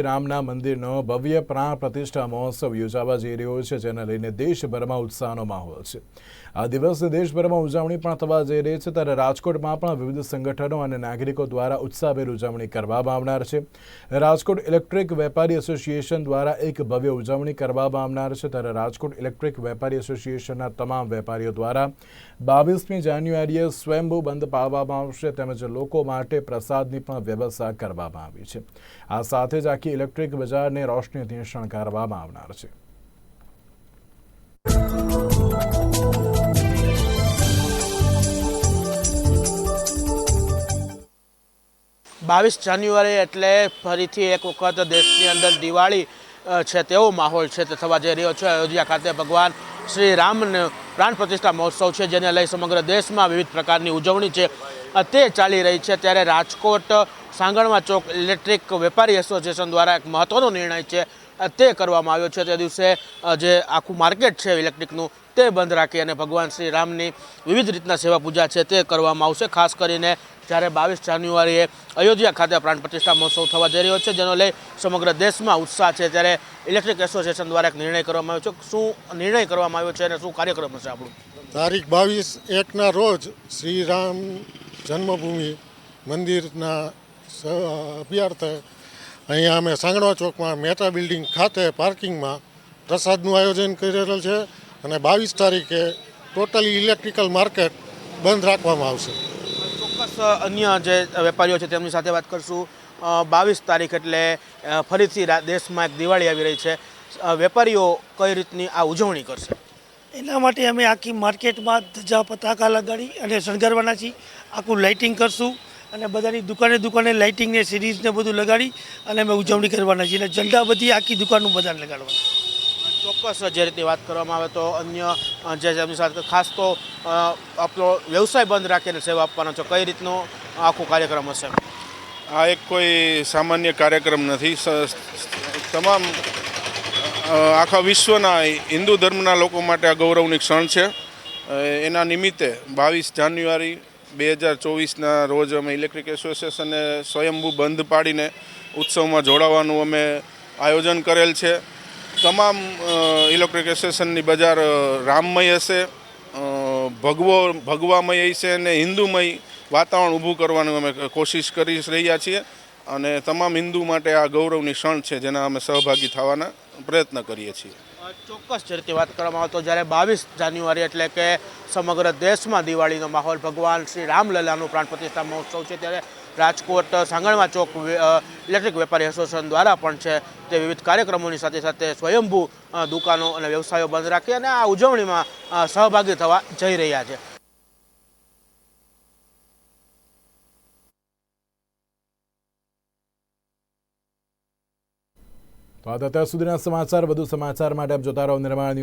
રામના મંદિરનો ભવ્ય પ્રાણ પ્રતિષ્ઠા મહોત્સવ યોજાવા જઈ રહ્યો છે, જેને લઈને દેશભરમાં ઉત્સાહનો માહોલ છે. આ દિવસે દેશભરમાં ઉજવણી પણ થવા જઈ રહી છે, ત્યારે રાજકોટમાં પણ વિવિધ સંગઠનો અને નાગરિકો દ્વારા ઉત્સાહભેર ઉજવણી કરવામાં આવનાર છે. રાજકોટ ઇલેક્ટ્રિક વેપારી એસોસિએશન દ્વારા એક ભવ્ય ઉજવણી કરવામાં આવનાર છે, ત્યારે રાજકોટ ઇલેક્ટ્રિક વેપારી એસોસિએશનના તમામ વેપારીઓ દ્વારા બાવીસમી જાન્યુઆરીએ સ્વયંભૂ બંધ પાળવામાં આવશે, તેમજ લોકો માટે પ્રસાદની પણ વ્યવસ્થા કરવામાં આવી છે. આ સાથે જ આખી ઇલેક્ટ્રિક બજારને રોશનીથી શણગારવામાં આવનાર છે. બાવીસ જાન્યુઆરી એટલે ફરીથી એક વખત દેશની અંદર દિવાળી છે તેવો માહોલ છે તે થવા જઈ રહ્યો છે. અયોધ્યા ખાતે ભગવાન શ્રી રામનો પ્રાણ પ્રતિષ્ઠા મહોત્સવ છે, જેને લઈ સમગ્ર દેશમાં વિવિધ પ્રકારની ઉજવણી છે. તે ચાલી રહી છે. ત્યારે રાજકોટ સાંગણમાં ચોક ઇલેક્ટ્રિક વેપારી એસોસિએશન દ્વારા એક મહત્વનો નિર્ણય છે, તે કરવામાં આવ્યો છે. તે દિવસે જે આખું માર્કેટ છે ઇલેક્ટ્રિકનું, તે બંધ રાખી અને ભગવાન શ્રી રામની વિવિધ રીતના સેવા પૂજા છે, તે કરવામાં આવશે. ખાસ કરીને જ્યારે બાવીસ જાન્યુઆરીએ અયોધ્યા ખાતે પ્રાણ પ્રતિષ્ઠા મહોત્સવ થવા જઈ રહ્યો છે, જેનો લઈ સમગ્ર દેશમાં ઉત્સાહ છે. ત્યારે ઇલેક્ટ્રિક એસોસિએશન દ્વારા એક નિર્ણય કરવામાં આવ્યો છે. શું નિર્ણય કરવામાં આવ્યો છે અને શું કાર્યક્રમ હશે આપણું? તારીખ બાવીસ એકના રોજ શ્રી રામ જન્મભૂમિ મંદિરના અભ્યાર્થે અહીંયા અમે સાંગણવા ચોકમાં મહેતા બિલ્ડિંગ ખાતે પાર્કિંગમાં પ્રસાદનું આયોજન કરેલ છે અને બાવીસ તારીખે ટોટલી ઇલેક્ટ્રિકલ માર્કેટ બંધ રાખવામાં આવશે. ચોક્કસ અન્ય જે વેપારીઓ છે તેમની સાથે વાત કરશું. બાવીસ તારીખ એટલે ફરીથી દેશમાં એક દિવાળી આવી રહી છે. વેપારીઓ કઈ રીતની આ ઉજવણી કરશે? એના માટે અમે આખી માર્કેટમાં ધજા પતાકા લગાડી અને શણગારવાના છીએ. આખું લાઇટિંગ કરશું અને બધાની દુકાને દુકાને લાઇટિંગને સિરીઝને બધું લગાડી અને અમે ઉજવણી કરવાના છીએ. અને ઝંડા બધી આખી દુકાનનું બધાને લગાડવાના. ચોક્કસ જે રીતની વાત કરવામાં આવે તો અન્ય જે જેમની સાથે ખાસ તો આપણો વ્યવસાય બંધ રાખીને સેવા આપવાનો છે. કઈ રીતનો આખો કાર્યક્રમ હશે? આ એક કોઈ સામાન્ય કાર્યક્રમ નથી. સ- તમામ આખા વિશ્વના હિન્દુ ધર્મના લોકો માટે આ ગૌરવની ક્ષણ છે. એના નિમિત્તે બાવીસ જાન્યુઆરી બે હજાર ચોવીસના રોજ અમે ઇલેક્ટ્રિક એસોસિએશને સ્વયંભૂ બંધ પાડીને ઉત્સવમાં જોડાવાનું અમે આયોજન કરેલ છે. તમામ ઇલેક્ટ્રિક એસોસિએશનની બજાર રામમય હશે ભગવો, ભગવામય હશે અને હિન્દુમય વાતાવરણ ઊભું કરવાનું અમે કોશિશ કરી રહ્યા છીએ. અને તમામ હિન્દુ માટે આ ગૌરવની ક્ષણ છે, જેના અમે સહભાગી થવાના પ્રયત્ન કરીએ છીએ. ચોક્કસ જે રીતે વાત કરવામાં આવે તો જ્યારે બાવીસ જાન્યુઆરી એટલે કે સમગ્ર દેશમાં દિવાળીનો માહોલ ભગવાન શ્રી રામલલ્લાનું પ્રાણ પ્રતિષ્ઠા મહોત્સવ છે, ત્યારે રાજકોટ સાંગણવા ચોક ઇલેક્ટ્રિક વેપારી એસોસિએશન દ્વારા પણ છે તે વિવિધ કાર્યક્રમોની સાથે સાથે સ્વયંભૂ દુકાનો અને વ્યવસાયો બંધ રાખી અને આ ઉજવણીમાં સહભાગી થવા જઈ રહ્યા છે. તો આ અત્યાર સુધીના સમાચાર વધુ સમાચાર માટે આપ જોતા રહો નિર્માણ